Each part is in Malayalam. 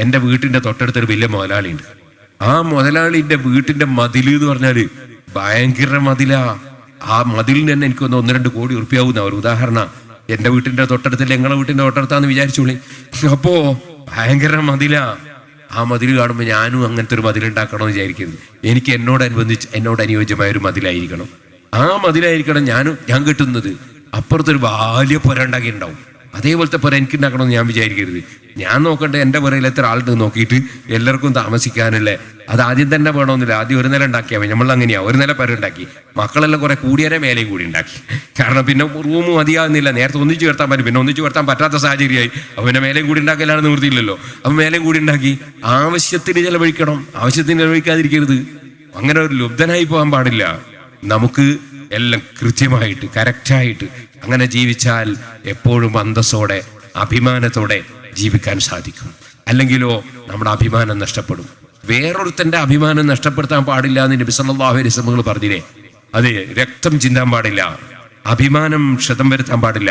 എന്റെ വീട്ടിന്റെ തൊട്ടടുത്തൊരു വലിയ മുതലാളിയുണ്ട്. ആ മുതലാളിന്റെ വീട്ടിന്റെ മതിൽ എന്ന് പറഞ്ഞാൽ ഭയങ്കര മതിലാ. ആ മതിലിന് തന്നെ എനിക്ക് ഒന്ന് രണ്ട് കോടി ഉറപ്പിയാവുന്ന ഒരു ഉദാഹരണ. എന്റെ വീട്ടിന്റെ തൊട്ടടുത്തല്ല ഞങ്ങളെ വീട്ടിന്റെ തൊട്ടടുത്താന്ന് വിചാരിച്ചോളി. അപ്പോ ഭയങ്കര മതിലാ. ആ മതിൽ കാണുമ്പോൾ ഞാനും അങ്ങനത്തെ ഒരു മതിലുണ്ടാക്കണമെന്ന് വിചാരിക്കരുത് എനിക്ക് എന്നോടനുബന്ധിച്ച് എന്നോട് അനുയോജ്യമായ ഒരു മതിലായിരിക്കണം. ആ മതിലായിരിക്കണം ഞാനും ഞാൻ കിട്ടുന്നത്. അപ്പുറത്തൊരു വലിയ പുര ഉണ്ടാക്കിയിട്ടുണ്ടാവും. അതേപോലത്തെ പുര എനിക്ക് ഉണ്ടാക്കണമെന്ന് ഞാൻ വിചാരിക്കരുത്. ഞാൻ നോക്കട്ടെ എന്റെ പുരയിൽ എത്ര ആളുണ്ട് നോക്കിയിട്ട് എല്ലാവർക്കും താമസിക്കാനല്ലേ. അത് ആദ്യം തന്നെ വേണമെന്നില്ല. ആദ്യം ഒരു നില ഉണ്ടാക്കിയാൽ മതി. നമ്മൾ അങ്ങനെയാ. ഒരു നില പുര ഉണ്ടാക്കി. മക്കളെല്ലാം കുറെ കൂടിയേരെ മേലെയും കൂടി ഉണ്ടാക്കി. കാരണം പിന്നെ റൂം മതിയാകുന്നില്ല നേരത്തെ ഒന്നിച്ചു ചേർത്താൻ പറ്റും. പിന്നെ ഒന്നിച്ചു ചേർത്താൻ പറ്റാത്ത സാഹചര്യമായി. അപ്പൊ പിന്നെ മേലെയും കൂടി ഉണ്ടാക്കലാണ് നിവൃത്തിയില്ലല്ലോ. അപ്പൊ മേലെയും കൂടി ഉണ്ടാക്കി. ആവശ്യത്തിന് ചിലവഴിക്കണം. ആവശ്യത്തിന് ചിലവഴിക്കാതിരിക്കരുത്. അങ്ങനെ ഒരു ലുബ്ധനായി പോകാൻ പാടില്ല. നമുക്ക് എല്ലാം കൃത്യമായിട്ട് കറക്റ്റായിട്ട് അങ്ങനെ ജീവിച്ചാൽ എപ്പോഴും അന്തസ്സോടെ അഭിമാനത്തോടെ ജീവിക്കാൻ സാധിക്കും. അല്ലെങ്കിലോ നമ്മുടെ അഭിമാനം നഷ്ടപ്പെടും. വേറൊരുത്തന്റെ അഭിമാനം നഷ്ടപ്പെടുത്താൻ പാടില്ല എന്ന് നബി സല്ലല്ലാഹു അലൈഹി വസല്ലം പറഞ്ഞില്ലേ? അതെ രക്തം ചിന്താൻ പാടില്ല അഭിമാനം ക്ഷതം വരുത്താൻ പാടില്ല.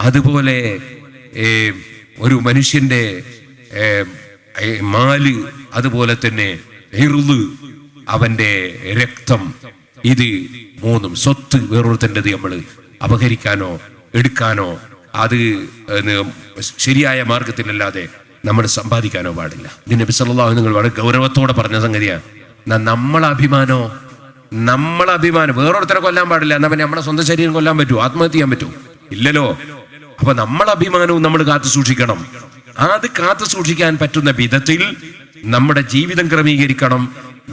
അതുപോലെ ഒരു മനുഷ്യന്റെ മാൽ അതുപോലെ തന്നെ അവന്റെ രക്തം ഇത് മൂന്നും സ്വത്ത് വേറൊരുത്തന്റെത് നമ്മൾ അപഹരിക്കാനോ എടുക്കാനോ അത് ശരിയായ മാർഗത്തിലല്ലാതെ നമ്മൾ സമ്പാദിക്കാനോ പാടില്ല. ഇതിന് നബി സല്ലല്ലാഹു നിങ്ങൾ വളരെ ഗൗരവത്തോടെ പറഞ്ഞ സംഗതിയാണ് നമ്മളെ അഭിമാനോ നമ്മളെ അഭിമാനം വേറൊരുത്തരെ കൊല്ലാൻ പാടില്ല എന്നാ പിന്നെ നമ്മുടെ സ്വന്തം ശരീരം കൊല്ലാൻ പറ്റുമോ ആത്മഹത്യ ചെയ്യാൻ പറ്റുമോ ഇല്ലല്ലോ. അപ്പൊ നമ്മളെ അഭിമാനവും നമ്മൾ കാത്തു സൂക്ഷിക്കണം. അത് കാത്തു സൂക്ഷിക്കാൻ പറ്റുന്ന വിധത്തിൽ നമ്മുടെ ജീവിതം ക്രമീകരിക്കണം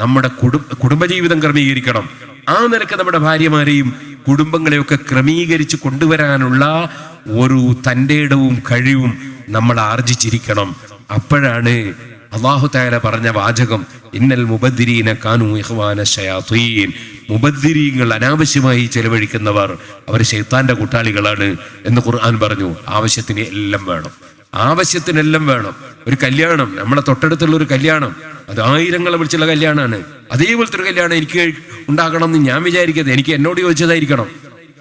നമ്മുടെ കുടുംബ കുടുംബജീവിതം ക്രമീകരിക്കണം. ആ നിലയ്ക്ക് നമ്മുടെ ഭാര്യമാരെയും കുടുംബങ്ങളെയൊക്കെ ക്രമീകരിച്ച് കൊണ്ടുവരാനുള്ള ഒരു തന്റെ ഇടവും കഴിവും നമ്മൾ ആർജിച്ചിരിക്കണം. അപ്പോഴാണ് അള്ളാഹു താല പറഞ്ഞ വാചകം ഇന്നൽ മുബദ്ദിരീന കാനു ഇഹ്വാന ഷയാത്തീൻ മുബദ്ദിരീങ്ങൾ അനാവശ്യമായി ചെലവഴിക്കുന്നവർ അവർ ശൈത്താന്റെ കൂട്ടാളികളാണ് എന്ന് ഖുർആൻ പറഞ്ഞു. ആവശ്യത്തിന് എല്ലാം വേണം. ആവശ്യത്തിനെല്ലാം വേണം. ഒരു കല്യാണം നമ്മളെ തൊട്ടടുത്തുള്ള ഒരു കല്യാണം അത് ആയിരങ്ങളെ വിളിച്ചുള്ള കല്യാണമാണ് അതേപോലത്തെ ഒരു കല്യാണം എനിക്ക് ഉണ്ടാകണം എന്ന് ഞാൻ വിചാരിക്കുന്നത് എനിക്ക് എന്നോട് ചോദിച്ചതായിരിക്കണം.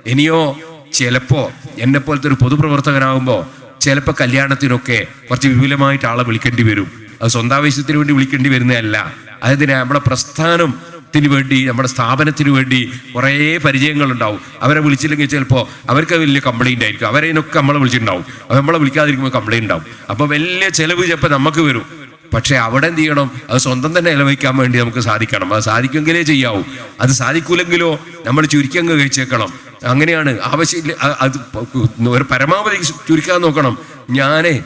ഇനിയോ ചിലപ്പോ എന്നെ പോലത്തെ ഒരു പൊതുപ്രവർത്തകനാകുമ്പോ ചിലപ്പോ കല്യാണത്തിനൊക്കെ കുറച്ച് വിപുലമായിട്ട് ആളെ വിളിക്കേണ്ടി വരും. അത് സ്വന്താവേശത്തിന് വേണ്ടി വിളിക്കേണ്ടി വരുന്നതല്ല. അതിന് നമ്മുടെ പ്രസ്ഥാനത്തിന് വേണ്ടി നമ്മുടെ സ്ഥാപനത്തിന് വേണ്ടി കുറേ പരിചയങ്ങളുണ്ടാവും. അവരെ വിളിച്ചില്ലെങ്കിൽ ചിലപ്പോൾ അവർക്ക് വലിയ കംപ്ലൈന്റ് ആയിരിക്കും. അവരെയൊക്കെ നമ്മളെ വിളിച്ചിട്ടുണ്ടാവും. നമ്മളെ വിളിക്കാതിരിക്കുമ്പോൾ കംപ്ലൈന്റ് ഉണ്ടാവും. അപ്പോൾ വലിയ ചെലവ് ചിലപ്പോൾ നമുക്ക് വരും. പക്ഷെ അവിടെ എന്ത് ചെയ്യണം? അത് സ്വന്തം തന്നെ നിലവഹിക്കാൻ വേണ്ടി നമുക്ക് സാധിക്കണം. അത് സാധിക്കുമെങ്കിലേ ചെയ്യാവൂ. അത് സാധിക്കൂലെങ്കിലോ നമ്മൾ ചുരുക്കങ്ങ് കഴിച്ചേക്കണം. അങ്ങനെയാണ്. ആവശ്യമില്ല അത് ഒരു പരമാവധി ചുരുക്കാൻ നോക്കണം. ഞാനേ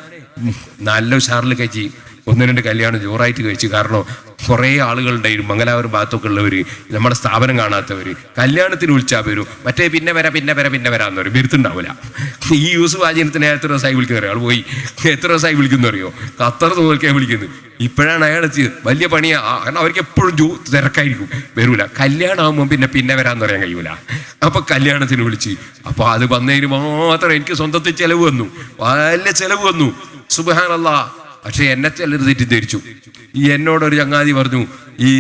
നല്ല ഉഷാറിൽ കഴിച്ച് ഒന്ന് രണ്ട് കല്യാണം ജോറായിട്ട് കഴിച്ചു കാരണം കുറേ ആളുകളുണ്ടായിരുന്നു മംഗലാപുരം ഭാഗത്തൊക്കെ ഉള്ളവർ നമ്മുടെ സ്ഥാപനം കാണാത്തവർ കല്യാണത്തിന് വിളിച്ചാൽ മറ്റേ പിന്നെ വരാം പിന്നെ വരാം പിന്നെ വരാന്ന് പറയും. വരുത്തുണ്ടാവില്ല ഈ യൂസ് വാചനത്തിന് എത്ര ദിവസമായി വിളിക്കുന്ന ആൾ പോയി. എത്ര ദിവസമായി വിളിക്കുന്ന അറിയോ? ഖത്തർ തോൽക്കാൻ വിളിക്കുന്നത്. ഇപ്പോഴാണ് അയാൾ എത്തിയത്. വലിയ പണിയാ. കാരണം അവർക്ക് എപ്പോഴും ജോ തിരക്കായിരിക്കും. വരൂല. കല്യാണം ആകുമ്പോൾ പിന്നെ പിന്നെ വരാമെന്ന് പറയാൻ കഴിയൂല. അപ്പൊ കല്യാണത്തിന് വിളിച്ച്. അപ്പൊ അത് വന്നതിന് മാത്രം എനിക്ക് സ്വന്തത്തിൽ ചെലവ് വന്നു. വലിയ ചെലവ് വന്നു. സുബാനല്ലാ പക്ഷെ എന്നെ ചിലർ തെറ്റിദ്ധരിച്ചു. ഈ എന്നോട് ഒരു ചങ്ങാതി പറഞ്ഞു ഈ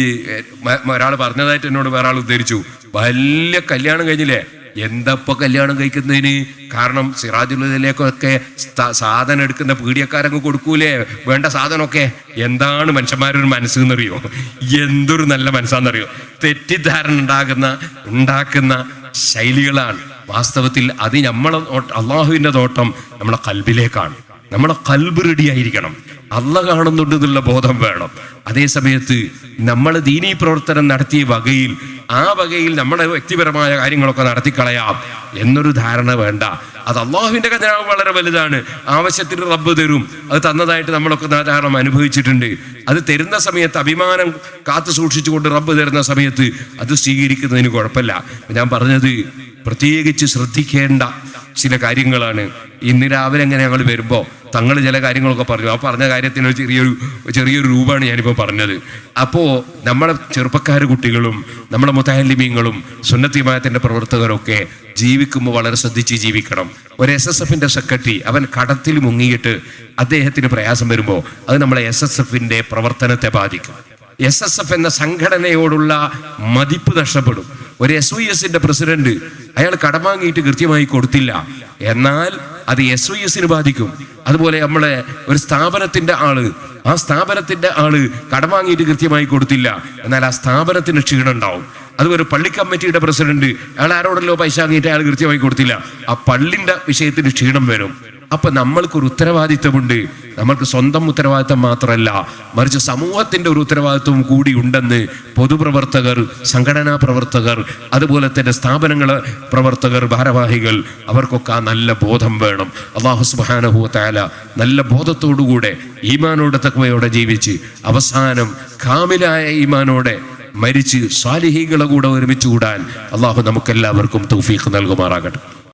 ഒരാൾ പറഞ്ഞതായിട്ട് എന്നോട് വേറെ ആൾ ഉദ്ധരിച്ചു. വലിയ കല്യാണം കഴിഞ്ഞില്ലേ? എന്തപ്പോ കല്യാണം കഴിക്കുന്നതിന്? കാരണം സിറാജുള്ളതിലേക്കൊക്കെ സാധനം എടുക്കുന്ന പീഡിയക്കാരങ്ങ് കൊടുക്കൂലേ? വേണ്ട സാധനമൊക്കെ. എന്താണ് മനുഷ്യന്മാരൊരു മനസ്സെന്നറിയോ? എന്തൊരു നല്ല മനസ്സാന്നറിയോ? തെറ്റിദ്ധാരണ ഉണ്ടാകുന്ന ഉണ്ടാക്കുന്ന ശൈലികളാണ്. വാസ്തവത്തിൽ അത് നമ്മളെ അള്ളാഹുവിന്റെ തോട്ടം നമ്മളെ കൽബിലേക്കാണ്. നമ്മളെ കൽബ് റെഡി ആയിരിക്കണം. അല്ല കാണുന്നുണ്ട് എന്നുള്ള ബോധം വേണം. അതേ സമയത്ത് നമ്മൾ ദീനീ പ്രവർത്തനം നടത്തിയ വകയിൽ ആ വകയിൽ നമ്മുടെ വ്യക്തിപരമായ കാര്യങ്ങളൊക്കെ നടത്തിക്കളയാം എന്നൊരു ധാരണ വേണ്ട. അത് അള്ളാഹുവിന്റെ ഖജനാവ് വളരെ വലുതാണ്. ആവശ്യത്തിന് റബ്ബ് തരും. അത് തന്നതായിട്ട് നമ്മളൊക്കെ ധാരാളം അനുഭവിച്ചിട്ടുണ്ട്. അത് തരുന്ന സമയത്ത് അഭിമാനം കാത്തു സൂക്ഷിച്ചുകൊണ്ട് റബ്ബ് തരുന്ന സമയത്ത് അത് സ്വീകരിക്കുന്നതിന് കുഴപ്പമില്ല. ഞാൻ പറഞ്ഞത് പ്രത്യേകിച്ച് ശ്രദ്ധിക്കേണ്ട ചില കാര്യങ്ങളാണ്. ഇന്ന് രാവിലെ എങ്ങനെ ഞങ്ങൾ വരുമ്പോൾ തങ്ങൾ ചില കാര്യങ്ങളൊക്കെ പറഞ്ഞു. ആ പറഞ്ഞ കാര്യത്തിന് ഒരു ചെറിയൊരു ചെറിയൊരു രൂപമാണ് ഞാനിപ്പോൾ പറഞ്ഞത്. അപ്പോൾ നമ്മളെ ചെറുപ്പക്കാർ കുട്ടികളും നമ്മുടെ മുത്താലിമീങ്ങളും സുന്നത്തിമായത്തിന്റെ പ്രവർത്തകരൊക്കെ ജീവിക്കുമ്പോൾ വളരെ ശ്രദ്ധിച്ച് ജീവിക്കണം. ഒരു എസ് എസ് എഫിന്റെ സെക്രട്ടറി അവൻ കടത്തിൽ മുങ്ങിയിട്ട് അദ്ദേഹത്തിന് പ്രയാസം വരുമ്പോൾ അത് നമ്മളെ എസ് എസ് എഫിന്റെ പ്രവർത്തനത്തെ ബാധിക്കും. എസ് എസ് എഫ് എന്ന സംഘടനയോടുള്ള മതിപ്പ് നഷ്ടപ്പെടും. ഒരു എസ് വൈ എസിന്റെ പ്രസിഡന്റ് അയാൾ കടം വാങ്ങിയിട്ട് കൃത്യമായി കൊടുത്തില്ല. എന്നാൽ അത് എസ് വൈ എസിന് ബാധിക്കും. അതുപോലെ നമ്മളെ ഒരു സ്ഥാപനത്തിന്റെ ആൾ ആ സ്ഥാപനത്തിന്റെ ആൾ കടം വാങ്ങിയിട്ട് കൃത്യമായി കൊടുത്തില്ല. എന്നാൽ ആ സ്ഥാപനത്തിന് ക്ഷീണം ഉണ്ടാവും. അതുപോലെ പള്ളി കമ്മിറ്റിയുടെ പ്രസിഡന്റ് അയാൾ ആരോടല്ലോ പൈസ വാങ്ങിയിട്ട് അയാൾ കൃത്യമായി കൊടുത്തില്ല. ആ പള്ളിന്റെ വിഷയത്തിന് ക്ഷീണം വരും. അപ്പൊ നമ്മൾക്കൊരു ഉത്തരവാദിത്വമുണ്ട്. നമ്മൾക്ക് സ്വന്തം ഉത്തരവാദിത്തം മാത്രമല്ല മറിച്ച് സമൂഹത്തിന്റെ ഒരു ഉത്തരവാദിത്വം കൂടി ഉണ്ടെന്ന് പൊതുപ്രവർത്തകർ സംഘടനാ പ്രവർത്തകർ അതുപോലെ തന്നെ സ്ഥാപനങ്ങൾ പ്രവർത്തകർ ഭാരവാഹികൾ അവർക്കൊക്കെ ആ നല്ല ബോധം വേണം. അള്ളാഹു സുബാനഹു താല നല്ല ബോധത്തോടുകൂടെ ഈമാനോടെ തക്വയോടെ ജീവിച്ച് അവസാനം കാമിലായ ഈമാനോടെ മരിച്ച് സ്വാലിഹികളെ കൂടെ ഒരുമിച്ച് കൂടാൻ അള്ളാഹു നമുക്കെല്ലാവർക്കും തൗഫീഖ് നൽകുമാറാകട്ടെ.